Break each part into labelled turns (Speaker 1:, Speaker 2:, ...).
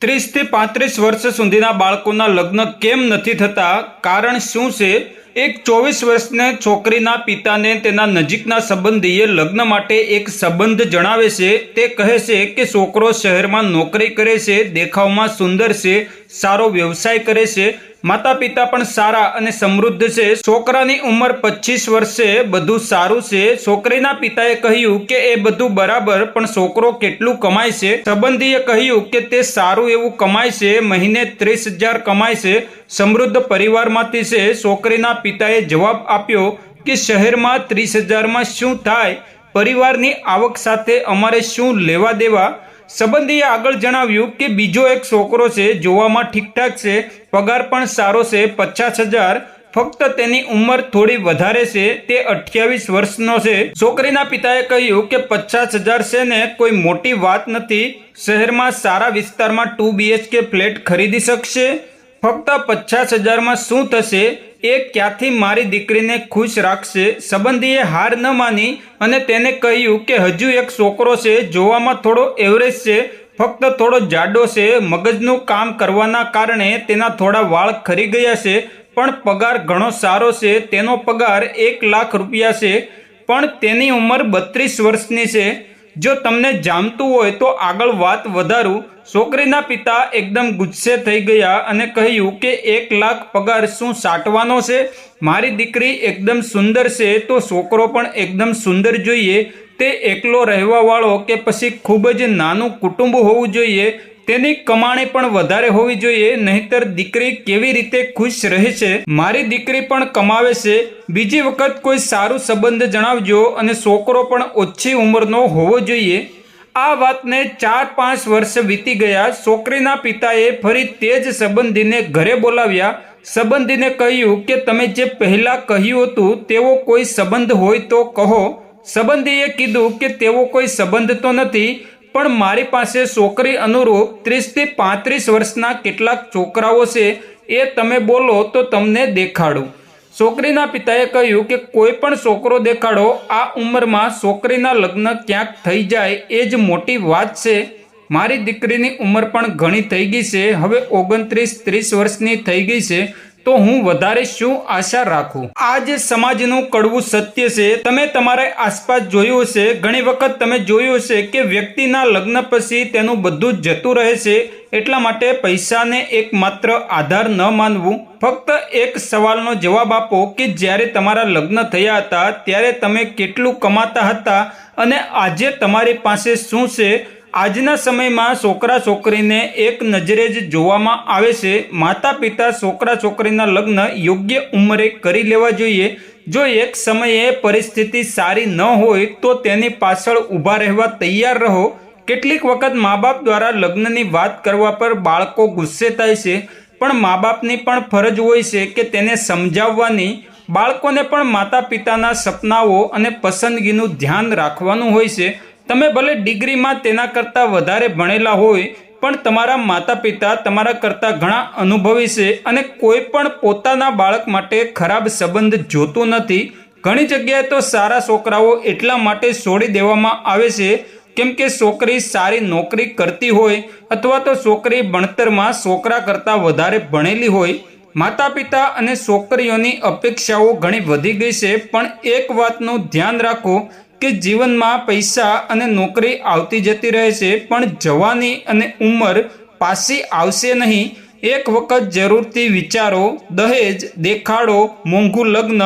Speaker 1: ત્રીસથી પાંત્રીસ વર્ષ સુધીના બાળકોના લગ્ન કેમ નથી થતા? કારણ શું છે? એક ચોવીસ વર્ષને છોકરીના પિતાને તેના નજીકના સંબંધીએ લગ્ન માટે એક સંબંધ જણાવે છે. તે કહે છે કે છોકરો શહેરમાં નોકરી કરે છે, દેખાવમાં સુંદર છે, સારો વ્યવસાય કરે છે માતા પિતા પણ સારા અને સમૃદ્ધ છે. છોકરાની ઉંમર પચીસ વર્ષે, બધું સારું છે. છોકરીના પિતાએ કહ્યું કે એ બધું બરાબર, પણ છોકરો કેટલું કમાય છે? સંબંધીએ કહ્યું કે તે સારું એવું કમાય છે. મહિને ત્રીસ હજાર કમાય છે. સમૃદ્ધ પરિવારમાંથી છે. છોકરીના પિતાએ જવાબ આપ્યો કે શહેરમાં ત્રીસ હજારમાં શું થાય? પરિવારની આવક સાથે અમારે શું લેવા દેવા? સંબંધીએ આગળ જણાવ્યું કે બીજો એક છોકરો છે, જોવામાં ઠીકઠાક છે, પગાર પણ સારો છે, પચાસ હજાર, ફક્ત તેની ઉંમર થોડી વધારે છે, તે અઠ્યાવીસ વર્ષનો છે. છોકરીના પિતાએ કહ્યું કે પચાસ હજાર છે ને કોઈ મોટી વાત નથી, શહેરમાં સારા વિસ્તારમાં ટુ બીએચકે ફ્લેટ ખરીદી શકશે, ફક્ત પચાસ હજારમાં શું થશે એ ક્યાંથી મારી દીકરીને ખુશ રાખશે? સંબંધીએ હાર ન માની અને તેને કહ્યું કે હજુ એક છોકરો છે, જોવામાં થોડો એવરેજ છે, ફક્ત થોડો જાડો છે. મગજનું કામ કરવાના કારણે તેના થોડા વાળ ખરી ગયા છે, પણ પગાર ઘણો સારો છે. તેનો પગાર એક લાખ રૂપિયા છે, પણ તેની ઉંમર બત્રીસ વર્ષની છે. જો તમને જામતું હોય તો આગળ વાત વધારું. છોકરીના પિતા એકદમ ગુસ્સે થઈ ગયા અને કહ્યું કે એક લાખ પગાર શું સાટવાનો છે? મારી દીકરી એકદમ સુંદર છે તો છોકરો પણ એકદમ સુંદર જોઈએ. તે એકલો રહેવાવાળો કે પછી ખૂબ જ નાનું કુટુંબ હોવું જોઈએ. તેની કમાણી પણ વધારે હોવી જોઈએ, નહીતર દીકરી કેવી રીતે ખુશ રહે છે? મારી દીકરી પણ કમાવે છે. બીજી વખત કોઈ સારું સંબંધ જણાવજો અને છોકરો પણ ઓછી ઉંમરનો હોવો જોઈએ. આ વાતને ચાર પાંચ વર્ષ વીતી ગયા. છોકરીના પિતાએ ફરી તે જ સંબંધીને ઘરે બોલાવ્યા. સંબંધીને કહ્યું કે, તમે જે પહેલા કહ્યું હતું, તેવો કોઈ સંબંધ હોય તો કહો. સંબંધીએ કીધું કે, તેવો કોઈ સંબંધ તો નથી પણ મારી પાસે છોકરી અનુરૂપ ત્રીસથી પાંત્રીસ વર્ષના કેટલાક છોકરાઓ છે, એ તમે બોલો તો તમને દેખાડું. છોકરીના પિતાએ કહ્યું કે કોઈ પણ છોકરો દેખાડો, આ ઉંમરમાં છોકરીના લગ્ન ક્યાંક થઈ જાય એ જ મોટી વાત છે. મારી દીકરીની ઉંમર પણ ઘણી થઈ ગઈ છે, હવે ઓગણત્રીસ ત્રીસ વર્ષની થઈ ગઈ છે. તો હું વધારે શું આશા રાખું? આ જે સમાજનું કડવું સત્ય છે. તમે તમારા આસપાસ જોયું હશે, ઘણી વખત તમે જોયું હશે કે વ્યક્તિના લગ્ન પછી તેનું બધું જતું રહે છે. એટલા માટે પૈસાને એકમાત્ર આધાર ન માનવું. ફક્ત એક સવાલનો જવાબ આપો કે જ્યારે તમારા લગ્ન થયા હતા, ત્યારે તમે કેટલું કમાતા હતા અને આજે તમારી પાસે શું છે? આજના સમયમાં છોકરા છોકરીને એક નજરે જ જોવામાં આવે છે. માતા પિતા છોકરા છોકરીના લગ્ન યોગ્ય ઉંમરે કરી લેવા જોઈએ. જો એક સમયે પરિસ્થિતિ સારી ન હોય તો તેની પાછળ ઊભા રહેવા તૈયાર રહો. કેટલીક વખત મા બાપ દ્વારા લગ્નની વાત કરવા પર બાળકો ગુસ્સે થાય છે. પણ મા બાપની પણ ફરજ હોય છે કે તેને સમજાવવાની. બાળકોને પણ માતા પિતાના સપનાઓ અને પસંદગીનું ધ્યાન રાખવાનું હોય છે. તમે ભલે ડિગ્રીમાં તેના કરતાં વધારે ભણેલા હોય, પણ તમારા માતા પિતા તમારા કરતાં ઘણા અનુભવી છે અને કોઈ પણ પોતાના બાળક માટે ખરાબ સંબંધ જોતો નથી. ઘણી જગ્યાએ તો સારા છોકરાઓ એટલા માટે છોડી દેવામાં આવે છે, કેમ કે છોકરી સારી નોકરી કરતી હોય અથવા તો છોકરી ભણતરમાં છોકરા કરતાં વધારે ભણેલી હોય. માતા પિતા અને છોકરીઓની અપેક્ષાઓ ઘણી વધી ગઈ છે, પણ એક વાતનું ધ્યાન રાખો કે જીવનમાં પૈસા અને નોકરી આવતી જતી રહે છે, પણ જવાની અને ઉંમર પાછી આવશે નહીં. એક વખત જરૂરથી વિચારો, દહેજ, દેખાડો, મોંઘું લગ્ન,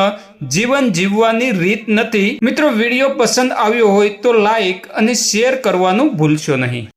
Speaker 1: જીવન જીવવાની રીત નથી. મિત્રો, વીડિયો પસંદ આવ્યો હોય તો લાઈક અને શેર કરવાનું ભૂલશો નહીં.